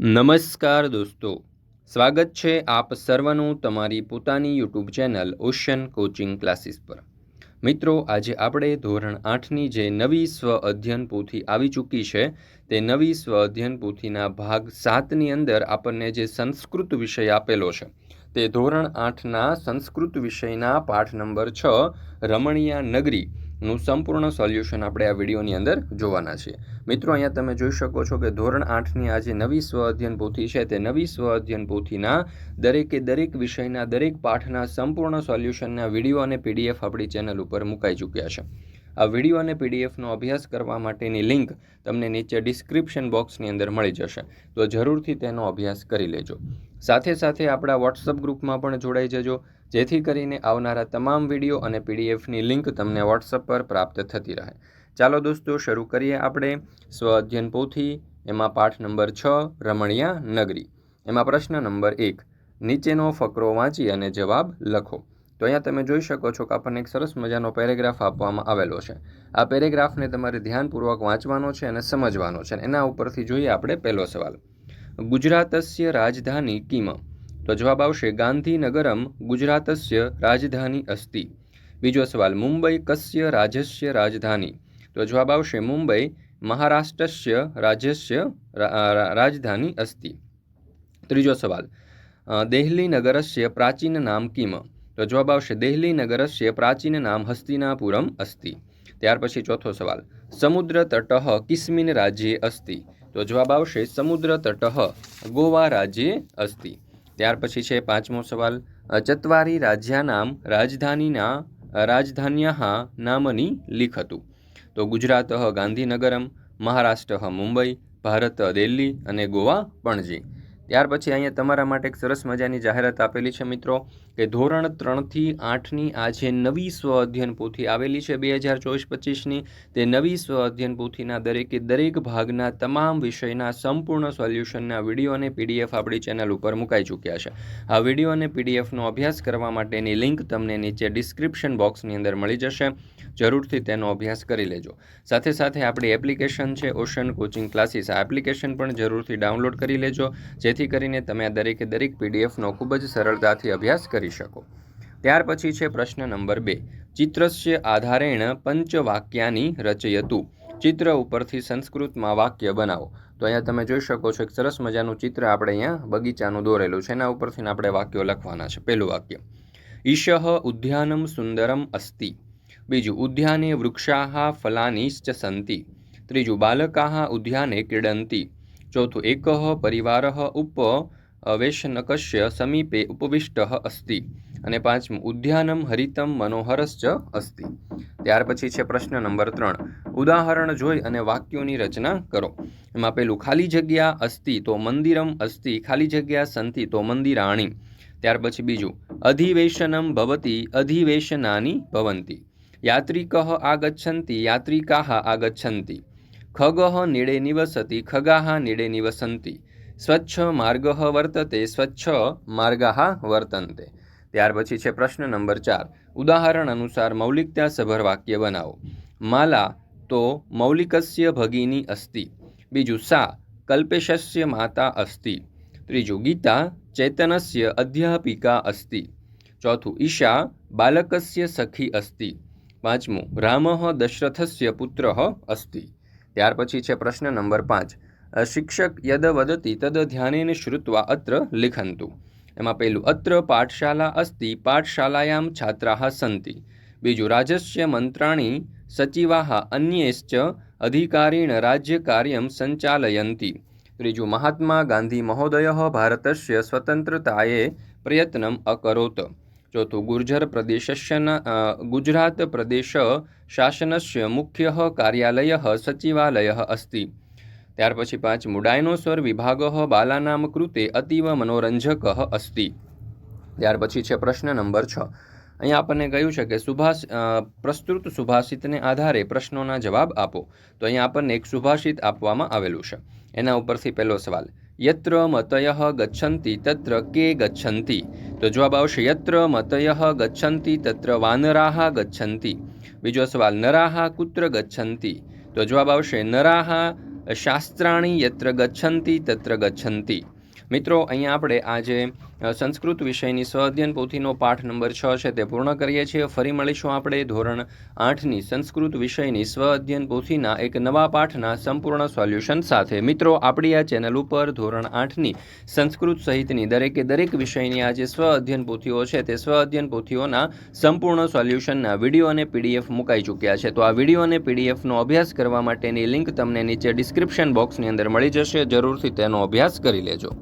નમસ્કાર દોસ્તો. સ્વાગત છે આપ સર્વનું તમારી પોતાની YouTube channel ocean coaching classes પર. મિત્રો, આજે આપણે ધોરણ આઠની જે નવી સ્વ અધ્યયન પોથી આવી ચૂકી છે, તે નવી સ્વ અધ્યયન પોથીના ભાગ સાતની અંદર આપણને જે સંસ્કૃત વિષય આપેલો છે, તે ધોરણ આઠના સંસ્કૃત વિષયના પાઠ નંબર છ, રમણીયા નગરી. નું સંપૂર્ણ સોલ્યુશન આપણે આ વિડીયોની અંદર જોવાના છીએ. મિત્રો, અહીંયા તમે જોઈ શકો છો કે ધોરણ આઠની આ જે નવી સ્વ અધ્યયન પોથી છે, તે નવી સ્વ અધ્યયન પોથીના દરેકે દરેક વિષયના દરેક પાઠના સંપૂર્ણ સોલ્યુશનના વીડિયો અને પીડીએફ આપણી ચેનલ ઉપર મુકાઈ ચૂક્યા છે. આ વીડિયો અને પીડીએફનો અભ્યાસ કરવા માટેની લિંક તમને નીચે ડિસ્ક્રિપ્શન બોક્સની અંદર મળી જશે. તો જરૂરથી તેનો અભ્યાસ કરી લેજો. સાથે સાથે આપણા વોટ્સઅપ ગ્રુપમાં પણ જોડાઈ જજો. જેથી કરીને આવનારા તમામ વીડિયો અને પીડીએફની લિંક તમને વોટ્સઅપ પર પ્રાપ્ત થતી રહે. ચાલો દોસ્તો, શરૂ કરીએ આપણે સ્વ અધ્યયન પોથી. એમાં પાઠ નંબર છ, રમણીયા નગરી. એમાં પ્રશ્ન નંબર એક, નીચેનો ફકરો વાંચી અને જવાબ લખો. તો અહીંયા તમે જોઈ શકો છો કે આપણને એક સરસ મજાનો પેરેગ્રાફ આપવામાં આવેલો છે. આ પેરેગ્રાફને તમારે ધ્યાનપૂર્વક વાંચવાનો છે અને સમજવાનો છે. એના ઉપરથી જોઈએ આપણે પહેલો સવાલ. ગુજરાતસ્ય રાજધાની કિમ? તો જવાબ આવશે ગાંધીનગરમ ગુજરાતસ્ય રાજધાની અસ્તિ. બીજો સવાલ, મુંબઈ કસ્ય રાજ્યસ્ય રાજધાની? તો જવાબ આવશે મુંબઈ મહારાષ્ટ્રસ્ય રાજ્યસ્ય રાજધાની અસ્તિ. ત્રીજો સવાલ દેહલી નગરસ્ય પ્રાચીન નામ કિમ? તો જવાબ આવશે દેહલી નગરસ્ય પ્રાચીન નામ હસ્તિનાપુરમ અસ્તિ. ત્યાર પછી ચોથો સવાલ, સમુદ્ર તટ કિસ્મિન રાજ્યે અસ્તિ? તો જવાબ આવશે સમુદ્ર તટ ગોવા રાજ્યે અસ્તિ. ત્યાર પછી છે પાંચમો સવાલ. ચત્વારી રાજ્યાનામ રાજધાનીના રાજધાન્યા નામની લિખતું તો ગુજરાત ગાંધીનગરમ, મહારાષ્ટ્ર મુંબઈ, ભારત દિલ્હી અને ગોવા પણજી ત્યાર પછી અહીંયા તમારા માટે એક સરસ મજાની જાહેરાત આપેલી છે મિત્રો, કે ધોરણ ત્રણથી આઠની આ જે નવી સ્વ અધ્યયન પોથી આવેલી છે બે હજાર ચોવીસ પચીસની, તે નવી સ્વ અધ્યયન પોથીના દરેકે દરેક ભાગના તમામ વિષયના સંપૂર્ણ સોલ્યુશનના વીડિયો અને પીડીએફ આપણી ચેનલ ઉપર મુકાઈ ચૂક્યા છે. આ વીડિયો અને પીડીએફનો અભ્યાસ કરવા માટેની લિંક તમને નીચે ડિસ્ક્રિપ્શન બોક્સની અંદર મળી જશે. જરૂરથી તેનો અભ્યાસ કરી લેજો. સાથે સાથે આપણી એપ્લિકેશન છે ઓશન કોચિંગ ક્લાસીસ. આ એપ્લિકેશન પણ જરૂરથી ડાઉનલોડ કરી લેજો. જેથી જેથી કરીને તમે આ દરેકે દરેક પીડીએફનો ખૂબ જ સરળતાથી અભ્યાસ કરી શકો. ત્યાર પછી છે પ્રશ્ન નંબર બે. ચિત્રસ્ય આધારેણ પંચવાક્યાની રચયતું. ચિત્ર ઉપરથી સંસ્કૃતમાં વાક્ય બનાવો. તો અહીંયા તમે જોઈ શકો છો એક સરસ મજાનું ચિત્ર આપણે અહીંયા બગીચાનું દોરેલું છે. એના ઉપરથી આપણે વાક્યો લખવાના છે. પહેલું વાક્ય. ઈશ ઉદ્યાનમ સુંદરમ અસ્તિ. બીજું, ઉદ્યાને વૃક્ષાહ ફલાનીશ્ચ સંતિ. ત્રીજું, બાલકાહ ઉદ્યાને ક્રીડંતી ચોથું એક પરિવાર ઉપ વેશનકસ્ય સમીપે ઉપવિષ્ટ અસ્તિ અને પાંચમું, ઉદ્યાનમ હરિતમ મનોહરશ્ચ અસ્તિ। ત્યાર પછી છે પ્રશ્ન નંબર ત્રણ. ઉદાહરણ જોઈ અને વાક્યોની રચના કરો. એમાં પેલું, ખાલી જગ્યા અસ્તિ તો મંદિરમ અસ્તિ, ખાલી જગ્યા સંતિ તો મંદિરાણી. ત્યાર પછી બીજું, અધિવેશનમ ભવતી, અધિવેશનાની ભવંતી. યાત્રિક આગચ્છન્તિ યાત્રિકા આગચ્છન્તિ ખગઃ નીડે નિવસતિ, ખગાહ નીડે નિવસંતિ. સ્વચ્છ માર્ગ વર્તતે, સ્વચ્છ માર્ગા વર્તન્તે. ત્યાર પછી છે પ્રશ્ન નંબર ચાર. ઉદાહરણ અનુસાર મૌલિકતા સભર વાક્ય બનાવો. માલા તો મૌલિકસ્ય ભગિની અસ્તિ. બીજું સા, કલ્પેશસ્ય માતા અસ્તિ. ત્રીજું ગીતા, ચેતનસ્ય અધ્યાપિકા અસ્તિ. ચોથું ઈશા, બાલકસ્ય સખી અસ્તિ. પાંચમું, રામ દશરથસ્ય પુત્ર અસ્તિ. ત્યાર પછી છે પ્રશ્ન નંબર પાંચ. શિક્ષક યદ વદતી તદ ધ્યાનેન શ્રુત્વા અત્ર લિખંતુ. એમાં પહેલું, અત્ર પાઠશાલા અસ્તિ, પાઠશાલાયામ છાત્રાः સંતિ. બીજું, રાજસ્ય મંત્રાણી સચિવાः અન્યેશ્ચ અધિકારીણ રાજ્યકાર્યમ સંચાલયંતી. ત્રીજું, મહાત્મા ગાંધી મહોદય ભારતસ્ય સ્વતંત્રતાએ પ્રયત્નમ અકરોત. ચોથું, ગુર્જર પ્રદેશસ્ય ગુજરાત પ્રદેશ શાસનસ્ય મુખ્ય કાર્યાલય સચિવાલય અસ્તિ. ત્યાર પછી પાંચમું ડાયનોસોર વિભાગ બાલાનામ કૃતે અતીવ મનોરંજક અસ્તિ. ત્યાર પછી છે પ્રશ્ન નંબર છ. અહીંયા આપણને કહ્યું છે કે સુભાષ પ્રસ્તુત સુભાષિતને આધારે પ્રશ્નોના જવાબ આપો. તો અહીંયા આપણને એક સુભાષિત આપવામાં આવેલું છે. એના ઉપરથી પહેલો સવાલ. યત્ર મતય ગચ્છન્તિ તત્ર કે ગચ્છન્તિ તો જવાબ આવશે યત્ર મતય ગચ્છન્તિ તત્ર વાનરાહ ગચ્છન્તિ બીજો સવાલ નરાહ કુત્ર ગચ્છન્તિ તો જવાબ આવશે નરાહ શાસ્ત્રાણી યત્ર ગચ્છન્તિ તત્ર ગચ્છન્તિ મિત્રો, અહીંયા આપણે આજે સંસ્કૃત વિષયની સ્વ અધ્યયન પોથીનો પાઠ નંબર છ છે તે પૂર્ણ કરીએ છીએ. ફરી મળીશું આપણે ધોરણ આઠની સંસ્કૃત વિષયની સ્વ અધ્યયન પોથીના એક નવા પાઠના સંપૂર્ણ સોલ્યુશન સાથે. મિત્રો, આપણી આ ચેનલ ઉપર ધોરણ આઠની સંસ્કૃત સહિતની દરેકે દરેક વિષયની આ જે સ્વ અધ્યયન પોથીઓ છે તે સ્વ અધ્યયન પોથીઓના સંપૂર્ણ સોલ્યુશનના વીડિયો અને પીડીએફ મુકાઈ ચૂક્યા છે. તો આ વીડિયો અને પીડીએફનો અભ્યાસ કરવા માટેની લિંક તમને નીચે ડિસ્ક્રિપ્શન બોક્સની અંદર મળી જશે. જરૂરથી તેનો અભ્યાસ કરી લેજો.